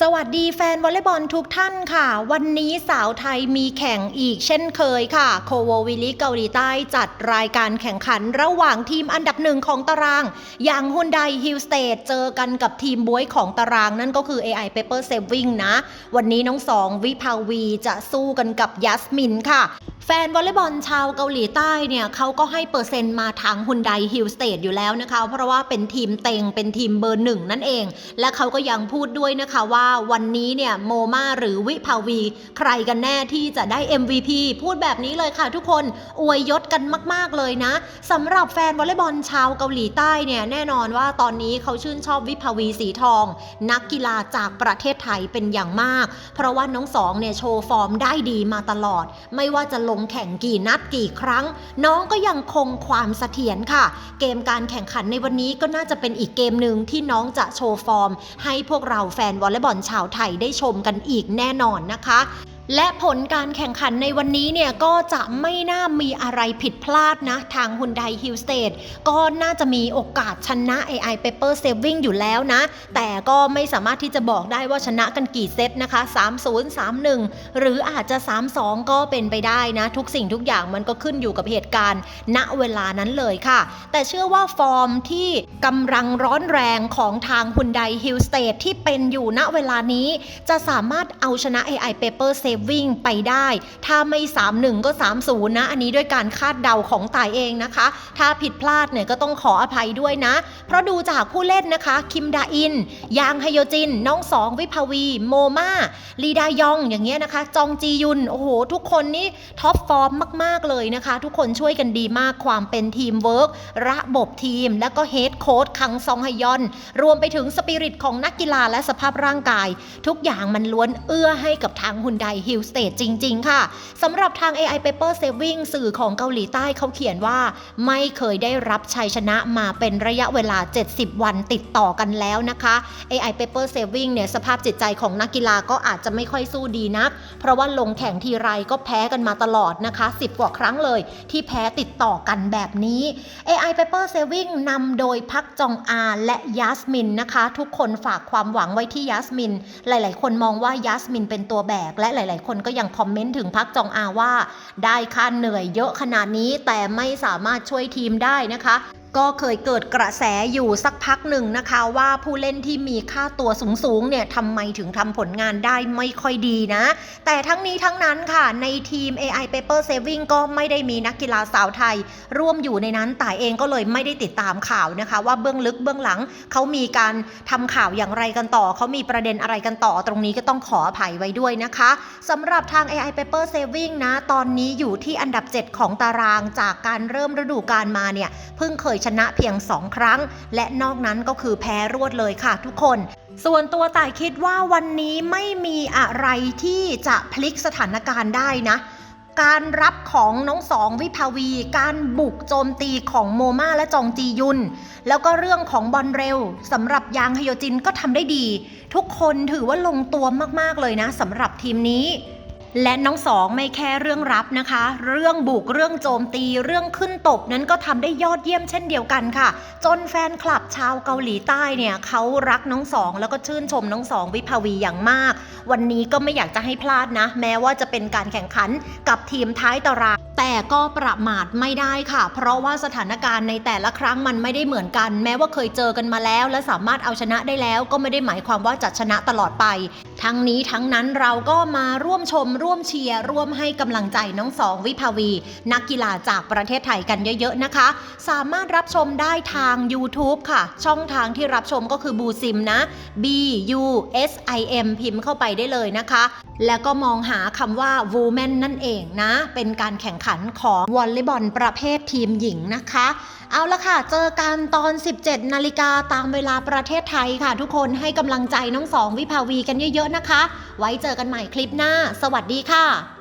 สวัสดีแฟนวอลเลย์บอลทุกท่านค่ะ วันนี้สาวไทยมีแข่งอีกเช่นเคยค่ะ โคโววิลิเกาหลีใต้จัดรายการแข่งขันระหว่างทีมอันดับหนึ่งของตาราง อย่างฮุนไดฮิลสเตดเจอกันกับทีมบวยของตารางนั่นก็คือ AI Paper Saving นะ วันนี้น้องสองวิภาวีจะสู้กันกับยัสมินค่ะ แฟนวอลเลย์บอลชาวเกาหลีใต้เนี่ยเขาก็ให้เปอร์เซ็นต์มาทางฮุนไดฮิลสเตดอยู่แล้วนะคะ เพราะว่าเป็นทีมเต็งเป็นทีมเบอร์หนึ่งนั่นเอง และเขาก็ยังพูดด้วยนะคะว่าวันนี้เนี่ยโมมาหรือวิภาวี ใครกันแน่ที่จะได้ MVP พูดแบบนี้เลยค่ะทุกคนอวยยศกันมาก ๆเลยนะสำหรับแฟนวอลเลย์บอลชาวเกาหลีใต้เนี่ยแน่นอนว่าตอนนี้เขาชื่นชอบวิภาวีสีทอง นักกีฬาจากประเทศไทยเป็นอย่างมาก เพราะว่าน้องสองเนี่ยโชว์ฟอร์มได้ดีมาตลอด ไม่ว่าจะลงแข่งกี่นัดกี่ครั้ง น้องก็ยังคงความเสถียรค่ะ เกมการแข่งขันในวันนี้ก็น่าจะเป็นอีกเกมหนึ่งที่น้องจะโชว์ฟอร์ม ให้พวกเราแฟนวอลเลย์บอลชาวไทยได้ชมกันอีกแน่นอนนะคะ และผลการแข่งขันในวันนี้เนี่ยก็จะไม่น่ามีอะไรผิดพลาดนะ ทางฮุนไดฮิลสเตดก็น่าจะมีโอกาสชนะ AI Paper Saving อยู่แล้วนะ แต่ก็ไม่สามารถที่จะบอกได้ว่าชนะกันกี่เซตนะคะ 3-0 3-1 หรืออาจจะ 3-2 ก็เป็นไปได้นะ ทุกสิ่งทุกอย่างมันก็ขึ้นอยู่กับเหตุการณ์ ณเวลานั้นเลยค่ะ แต่เชื่อว่าฟอร์มที่กำลังร้อนแรงของทางฮุนไดฮิลสเตดที่เป็นอยู่ณเวลานี้ จะสามารถเอาชนะ AI Paper Saving วิ่งไปได้ ถ้าไม่ 3-1 ก็ 3-0 นะ อันนี้ด้วยการคาดเดาของตายเองนะคะ ถ้าผิดพลาดเนี่ยก็ต้องขออภัยด้วยนะ เพราะดูจากผู้เล่นนะคะ คิมดาอิน ยางฮยโยจิน น้องสองวิภาวี โมมาลีดายองอย่างเงี้ยนะคะ จองจียุน โอ้โห ทุกคนนี่ท็อปฟอร์มมาก ๆ เลยนะคะ ทุกคนช่วยกันดีมากความเป็นทีมเวิร์กระบบทีม แล้วก็เฮดโค้ชคังซองฮยอน รวมไปถึงสปิริตของนักกีฬาและสภาพร่างกาย ทุกอย่างมันล้วนเอื้อให้กับทางฮุนไดฮิลสเตจริง ๆ ค่ะสำหรับทาง AI Paper Saving สื่อของเกาหลีใต้เขาเขียนว่า ไม่เคยได้รับชัยชนะมาเป็นระยะเวลา 70 วันติดต่อกันแล้วนะคะ AI Paper Saving เนี่ยสภาพจิตใจของนักกีฬาก็อาจจะไม่ค่อยสู้ดีนัก เพราะว่าลงแข่งทีไรก็แพ้กันมาตลอดนะคะ 10 กว่าครั้งเลย ที่แพ้ติดต่อกันแบบนี้ AI Paper Saving นำโดยพักจองอาและยัสมินนะคะ ทุกคนฝากความหวังไว้ที่ยัสมิน หลาย ๆ คนมองว่ายัสมินเป็นตัวแบกและหลายๆคนก็ยังคอมเมนต์ถึงพักจองอาว่า ได้ค่าเหนื่อยเยอะขนาดนี้แต่ไม่สามารถช่วยทีมได้นะคะ ก็เคยเกิดกระแสอยู่สักพักหนึ่งนะคะว่าผู้เล่นที่มีค่าตัวสูงๆเนี่ยทำไมถึงทำผลงานได้ไม่ค่อยดีนะ แต่ทั้งนี้ทั้งนั้นค่ะในทีม AI Paper Saving ก็ไม่ได้มีนักกีฬาสาวไทย ร่วมอยู่ในนั้นแต่เองก็เลยไม่ได้ติดตามข่าวนะคะ ว่าเบื้องลึกเบื้องหลังเขามีการทำข่าวอย่างไรกันต่อเขามีประเด็นอะไรกันต่อ ตรงนี้ก็ต้องขออภัยไว้ด้วยนะคะสำหรับทาง AI Paper Saving นะ ตอนนี้อยู่ที่อันดับ 7 ของตารางจากการเริ่มฤดูกาลมาเนี่ยเพิ่งเคยชนะเพียง 2 ครั้ง และนอกนั้นก็คือแพ้รวดเลยค่ะทุกคนส่วนตัวต่ายคิดว่าวันนี้ไม่มีอะไรที่จะพลิกสถานการณ์ได้นะ การรับของน้องสองวิภาวี การบุกโจมตีของโมมาและจองจียุน แล้วก็เรื่องของบอลเร็วสำหรับยางฮโยจินก็ทำได้ดี ทุกคนถือว่าลงตัวมากๆเลยนะสำหรับทีมนี้ และน้องสองไม่แค่เรื่องรับนะคะ เรื่องบุกเรื่องโจมตีเรื่องขึ้นตบนั้นก็ทำได้ยอดเยี่ยมเช่นเดียวกันค่ะ จนแฟนคลับชาวเกาหลีใต้เนี่ยเขารักน้องสองแล้วก็ชื่นชมน้องสองวิภาวีอย่างมาก วันนี้ก็ไม่อยากจะให้พลาดนะ แม้ว่าจะเป็นการแข่งขันกับทีมท้ายตารางแต่ก็ประมาทไม่ได้ค่ะ เพราะว่าสถานการณ์ในแต่ละครั้งมันไม่ได้เหมือนกัน แม้ว่าเคยเจอกันมาแล้ว และสามารถเอาชนะได้แล้ว ก็ไม่ได้หมายความว่าจะชนะตลอดไป ทั้งนี้ทั้งนั้นเราก็มาร่วมชมร่วมเชียร์ร่วมให้กำลังใจน้องสองวิภาวี นักกีฬาจากประเทศไทยกันเยอะๆนะคะ สามารถรับชมได้ทาง YouTube ค่ะ ช่องทางที่รับชมก็คือบูซิมนะ B U S I M พิมพ์เข้าไปได้เลยนะคะ แล้วก็มองหาคำว่า Women นั่นเองนะ เป็นการแข่งขันของวอลเลย์บอลประเภททีมหญิงนะคะ เอาละค่ะ เจอกันตอน 17 นาฬิกาตามเวลาประเทศไทยค่ะ ทุกคนให้กำลังใจน้องสองวิภาวีกันเยอะๆนะคะ ไว้เจอกันใหม่คลิปหน้า สวัสดีค่ะ